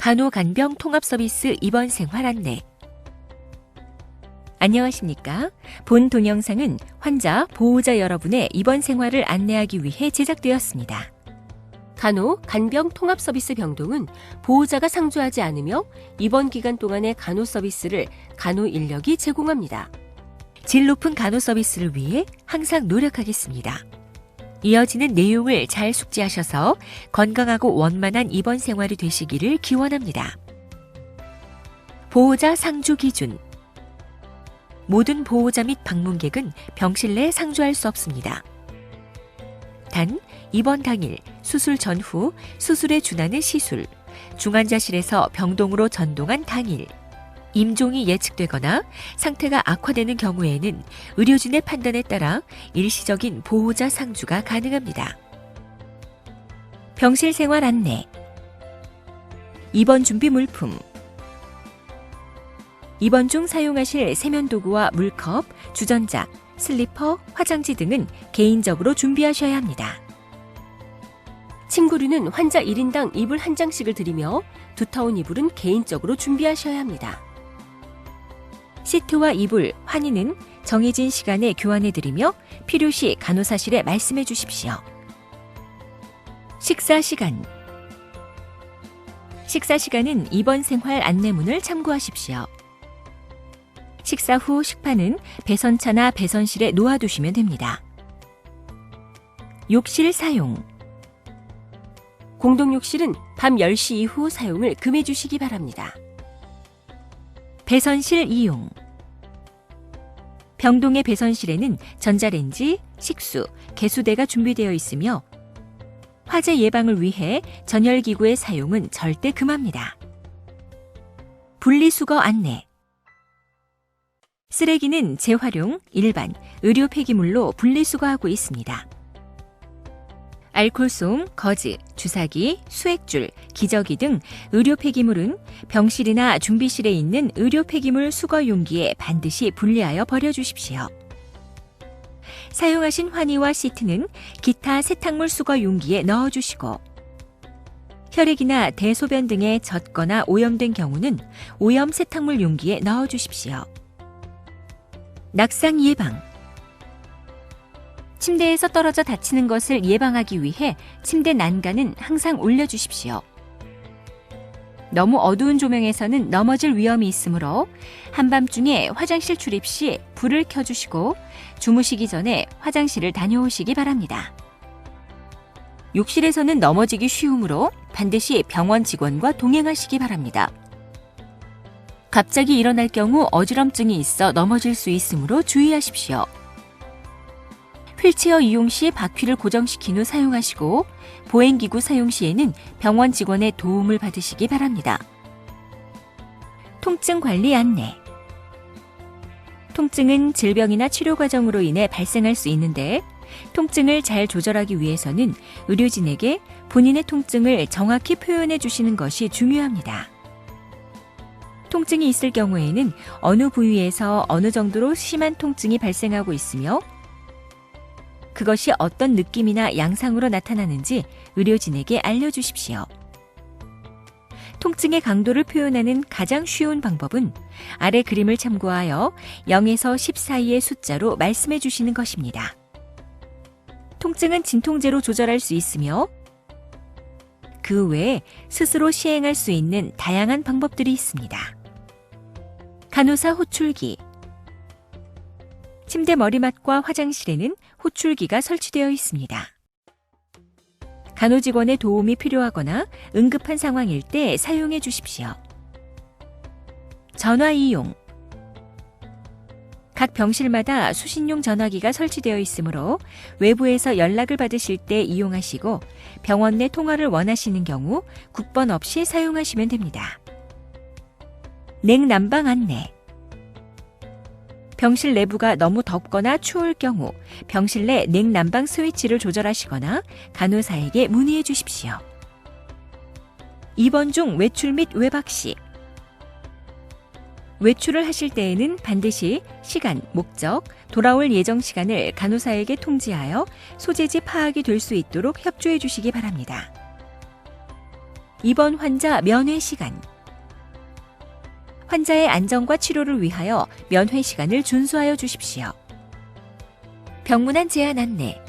간호간병 통합서비스 입원 생활 안내. 안녕하십니까? 본 동영상은 환자, 보호자 여러분의 입원 생활을 안내하기 위해 제작되었습니다. 간호, 간병 통합 서비스 병동은 보호자가 상주하지 않으며 입원 기간 동안의 간호 서비스를 간호 인력이 제공합니다. 질 높은 간호 서비스를 위해 항상 노력하겠습니다. 이어지는 내용을 잘 숙지하셔서 건강하고 원만한 입원 생활이 되시기를 기원합니다. 보호자 상주 기준 모든 보호자 및 방문객은 병실 내 상주할 수 없습니다. 단 입원 당일, 수술 전후, 수술에 준하는 시술, 중환자실에서 병동으로 전동한 당일, 임종이 예측되거나 상태가 악화되는 경우에는 의료진의 판단에 따라 일시적인 보호자 상주가 가능합니다. 병실 생활 안내 입원 준비 물품 입원 중 사용하실 세면도구와 물컵, 주전자, 슬리퍼, 화장지 등은 개인적으로 준비하셔야 합니다. 침구류는 환자 1인당 이불 한 장씩을 드리며 두터운 이불은 개인적으로 준비하셔야 합니다. 시트와 이불, 환희는 정해진 시간에 교환해 드리며 필요시 간호사실에 말씀해 주십시오. 식사 시간 식사 시간은 입원 생활 안내문을 참고하십시오. 식사 후 식판은 배선차나 배선실에 놓아두시면 됩니다. 욕실 사용 공동욕실은 밤 10시 이후 사용을 금해 주시기 바랍니다. 배선실 이용 병동의 배선실에는 전자레인지, 식수, 개수대가 준비되어 있으며 화재 예방을 위해 전열기구의 사용은 절대 금합니다. 분리수거 안내 쓰레기는 재활용, 일반, 의료 폐기물로 분리수거하고 있습니다. 알콜솜, 거즈, 주사기, 수액줄, 기저귀 등 의료 폐기물은 병실이나 준비실에 있는 의료 폐기물 수거 용기에 반드시 분리하여 버려주십시오. 사용하신 환희와 시트는 기타 세탁물 수거 용기에 넣어주시고 혈액이나 대소변 등에 젖거나 오염된 경우는 오염 세탁물 용기에 넣어주십시오. 낙상 예방 침대에서 떨어져 다치는 것을 예방하기 위해 침대 난간은 항상 올려주십시오. 너무 어두운 조명에서는 넘어질 위험이 있으므로 한밤중에 화장실 출입 시 불을 켜주시고 주무시기 전에 화장실을 다녀오시기 바랍니다. 욕실에서는 넘어지기 쉬우므로 반드시 병원 직원과 동행하시기 바랍니다. 갑자기 일어날 경우 어지럼증이 있어 넘어질 수 있으므로 주의하십시오. 휠체어 이용 시 바퀴를 고정시킨 후 사용하시고 보행기구 사용 시에는 병원 직원의 도움을 받으시기 바랍니다. 통증 관리 안내 통증은 질병이나 치료 과정으로 인해 발생할 수 있는데 통증을 잘 조절하기 위해서는 의료진에게 본인의 통증을 정확히 표현해 주시는 것이 중요합니다. 통증이 있을 경우에는 어느 부위에서 어느 정도로 심한 통증이 발생하고 있으며 그것이 어떤 느낌이나 양상으로 나타나는지 의료진에게 알려주십시오. 통증의 강도를 표현하는 가장 쉬운 방법은 아래 그림을 참고하여 0에서 10 사이의 숫자로 말씀해 주시는 것입니다. 통증은 진통제로 조절할 수 있으며 그 외에 스스로 시행할 수 있는 다양한 방법들이 있습니다. 간호사 호출기 침대 머리맡과 화장실에는 호출기가 설치되어 있습니다. 간호직원의 도움이 필요하거나 응급한 상황일 때 사용해 주십시오. 전화 이용 각 병실마다 수신용 전화기가 설치되어 있으므로 외부에서 연락을 받으실 때 이용하시고 병원 내 통화를 원하시는 경우 국번 없이 사용하시면 됩니다. 냉난방 안내 병실 내부가 너무 덥거나 추울 경우 병실 내 냉난방 스위치를 조절하시거나 간호사에게 문의해 주십시오. 입원 중 외출 및 외박 시 외출을 하실 때에는 반드시 시간, 목적, 돌아올 예정 시간을 간호사에게 통지하여 소재지 파악이 될 수 있도록 협조해 주시기 바랍니다. 입원 환자 면회 시간. 환자의 안전과 치료를 위하여 면회 시간을 준수하여 주십시오. 병문안 제한 안내.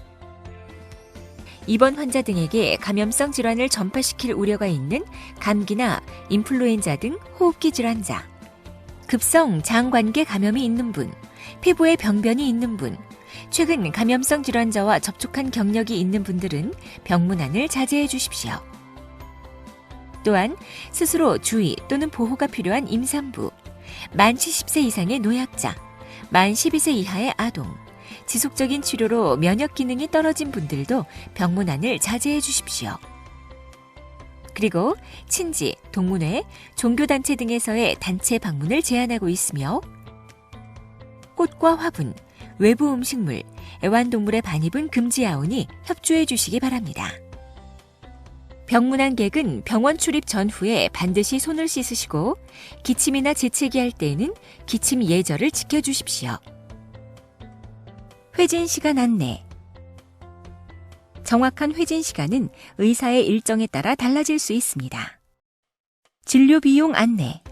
입원 환자 등에게 감염성 질환을 전파시킬 우려가 있는 감기나 인플루엔자 등 호흡기 질환자, 급성 장관계 감염이 있는 분, 피부에 병변이 있는 분, 최근 감염성 질환자와 접촉한 경력이 있는 분들은 병문안을 자제해 주십시오. 또한 스스로 주의 또는 보호가 필요한 임산부, 만 70세 이상의 노약자, 만 12세 이하의 아동, 지속적인 치료로 면역 기능이 떨어진 분들도 병문안을 자제해 주십시오. 그리고 친지, 동문회, 종교단체 등에서의 단체 방문을 제한하고 있으며 꽃과 화분, 외부 음식물, 애완동물의 반입은 금지하오니 협조해 주시기 바랍니다. 병문안객은 병원 출입 전후에 반드시 손을 씻으시고 기침이나 재채기 할 때에는 기침 예절을 지켜주십시오. 회진 시간 안내. 정확한 회진 시간은 의사의 일정에 따라 달라질 수 있습니다. 진료 비용 안내.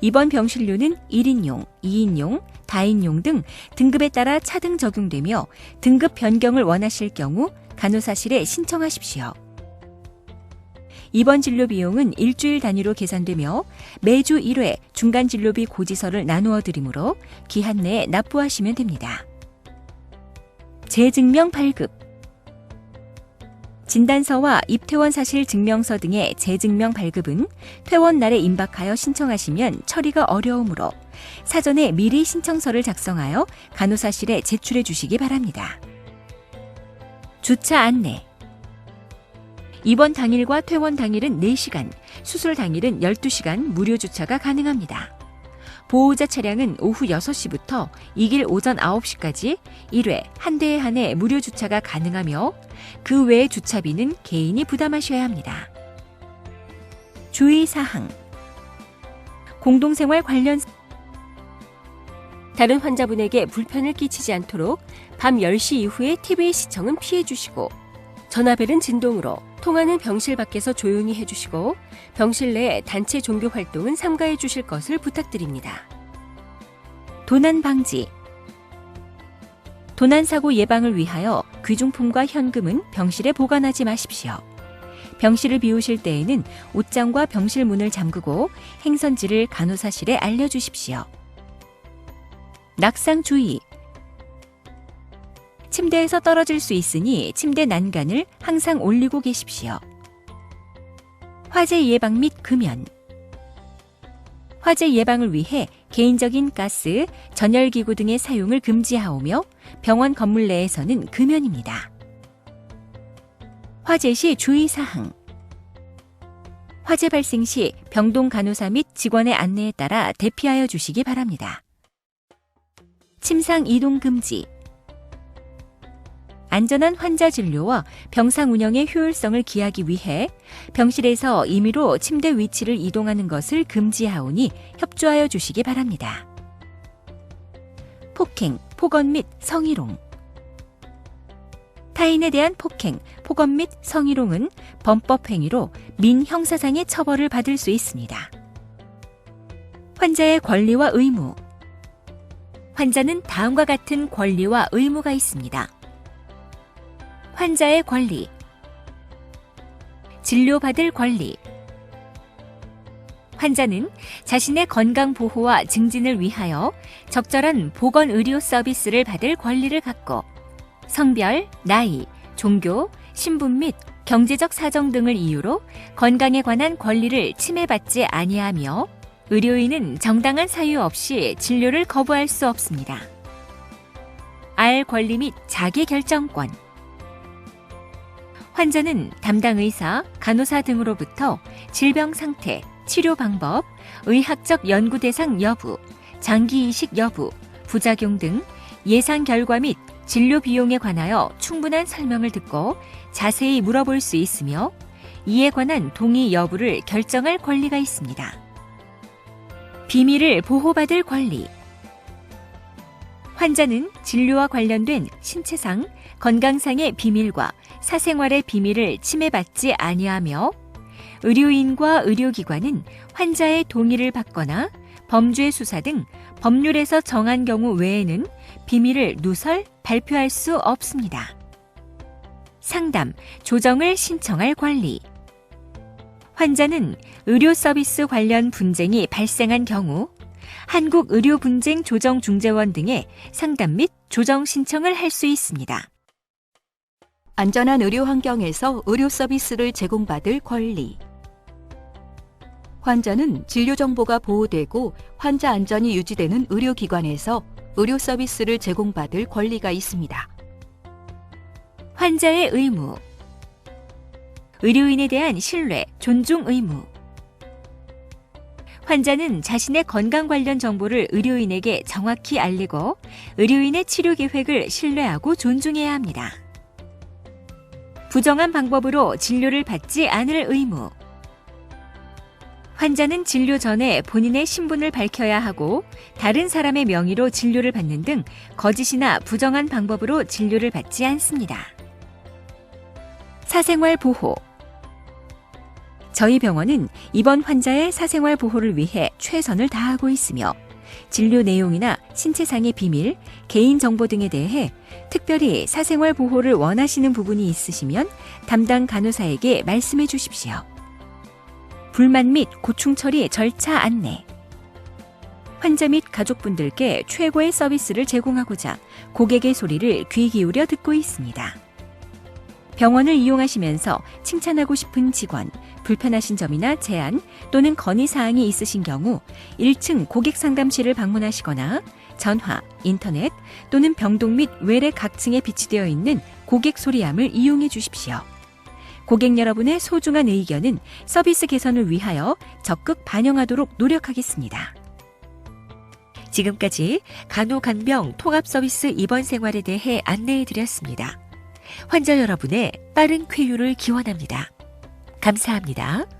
입원 병실료는 1인용, 2인용, 다인용 등 등급에 따라 차등 적용되며 등급 변경을 원하실 경우 간호사실에 신청하십시오. 입원 진료 비용은 일주일 단위로 계산되며 매주 1회 중간 진료비 고지서를 나누어 드리므로 기한 내에 납부하시면 됩니다. 재증명 발급 진단서와 입퇴원 사실 증명서 등의 재증명 발급은 퇴원 날에 임박하여 신청하시면 처리가 어려우므로 사전에 미리 신청서를 작성하여 간호사실에 제출해 주시기 바랍니다. 주차 안내 입원 당일과 퇴원 당일은 4시간, 수술 당일은 12시간 무료 주차가 가능합니다. 보호자 차량은 오후 6시부터 이길 오전 9시까지 1회 한 대에 한해 무료 주차가 가능하며 그 외의 주차비는 개인이 부담하셔야 합니다. 주의사항 공동생활 관련 다른 환자분에게 불편을 끼치지 않도록 밤 10시 이후에 TV 시청은 피해 주시고 전화벨은 진동으로 통화는 병실 밖에서 조용히 해주시고 병실 내 단체 종교 활동은 삼가해 주실 것을 부탁드립니다. 도난 방지 도난 사고 예방을 위하여 귀중품과 현금은 병실에 보관하지 마십시오. 병실을 비우실 때에는 옷장과 병실 문을 잠그고 행선지를 간호사실에 알려주십시오. 낙상 주의 침대에서 떨어질 수 있으니 침대 난간을 항상 올리고 계십시오. 화재 예방 및 금연. 화재 예방을 위해 개인적인 가스, 전열기구 등의 사용을 금지하오며 병원 건물 내에서는 금연입니다. 화재 시 주의사항. 화재 발생 시 병동 간호사 및 직원의 안내에 따라 대피하여 주시기 바랍니다. 침상 이동 금지. 안전한 환자 진료와 병상 운영의 효율성을 기하기 위해 병실에서 임의로 침대 위치를 이동하는 것을 금지하오니 협조하여 주시기 바랍니다. 폭행, 폭언 및 성희롱. 타인에 대한 폭행, 폭언 및 성희롱은 범법 행위로 민형사상의 처벌을 받을 수 있습니다. 환자의 권리와 의무. 환자는 다음과 같은 권리와 의무가 있습니다. 환자의 권리, 진료받을 권리. 환자는 자신의 건강 보호와 증진을 위하여 적절한 보건 의료 서비스를 받을 권리를 갖고 성별, 나이, 종교, 신분 및 경제적 사정 등을 이유로 건강에 관한 권리를 침해받지 아니하며 의료인은 정당한 사유 없이 진료를 거부할 수 없습니다. 알 권리 및 자기 결정권. 환자는 담당 의사, 간호사 등으로부터 질병 상태, 치료 방법, 의학적 연구 대상 여부, 장기 이식 여부, 부작용 등 예상 결과 및 진료 비용에 관하여 충분한 설명을 듣고 자세히 물어볼 수 있으며 이에 관한 동의 여부를 결정할 권리가 있습니다. 비밀을 보호받을 권리. 환자는 진료와 관련된 신체상, 건강상의 비밀과 사생활의 비밀을 침해받지 아니하며 의료인과 의료기관은 환자의 동의를 받거나 범죄 수사 등 법률에서 정한 경우 외에는 비밀을 누설, 발표할 수 없습니다. 상담, 조정을 신청할 권리. 환자는 의료 서비스 관련 분쟁이 발생한 경우 한국의료분쟁조정중재원 등의 상담 및 조정 신청을 할 수 있습니다. 안전한 의료 환경에서 의료 서비스를 제공받을 권리. 환자는 진료 정보가 보호되고 환자 안전이 유지되는 의료기관에서 의료 서비스를 제공받을 권리가 있습니다. 환자의 의무. 의료인에 대한 신뢰, 존중 의무. 환자는 자신의 건강 관련 정보를 의료인에게 정확히 알리고 의료인의 치료 계획을 신뢰하고 존중해야 합니다. 부정한 방법으로 진료를 받지 않을 의무. 환자는 진료 전에 본인의 신분을 밝혀야 하고 다른 사람의 명의로 진료를 받는 등 거짓이나 부정한 방법으로 진료를 받지 않습니다. 사생활 보호. 저희 병원은 이번 환자의 사생활 보호를 위해 최선을 다하고 있으며 진료 내용이나 신체상의 비밀, 개인정보 등에 대해 특별히 사생활 보호를 원하시는 부분이 있으시면 담당 간호사에게 말씀해 주십시오. 불만 및 고충 처리 절차 안내. 환자 및 가족분들께 최고의 서비스를 제공하고자 고객의 소리를 귀 기울여 듣고 있습니다. 병원을 이용하시면서 칭찬하고 싶은 직원, 불편하신 점이나 제안 또는 건의 사항이 있으신 경우 1층 고객 상담실을 방문하시거나 전화, 인터넷 또는 병동 및 외래 각층에 비치되어 있는 고객 소리함을 이용해 주십시오. 고객 여러분의 소중한 의견은 서비스 개선을 위하여 적극 반영하도록 노력하겠습니다. 지금까지 간호간병 통합 서비스 입원 생활에 대해 안내해 드렸습니다. 환자 여러분의 빠른 쾌유를 기원합니다. 감사합니다.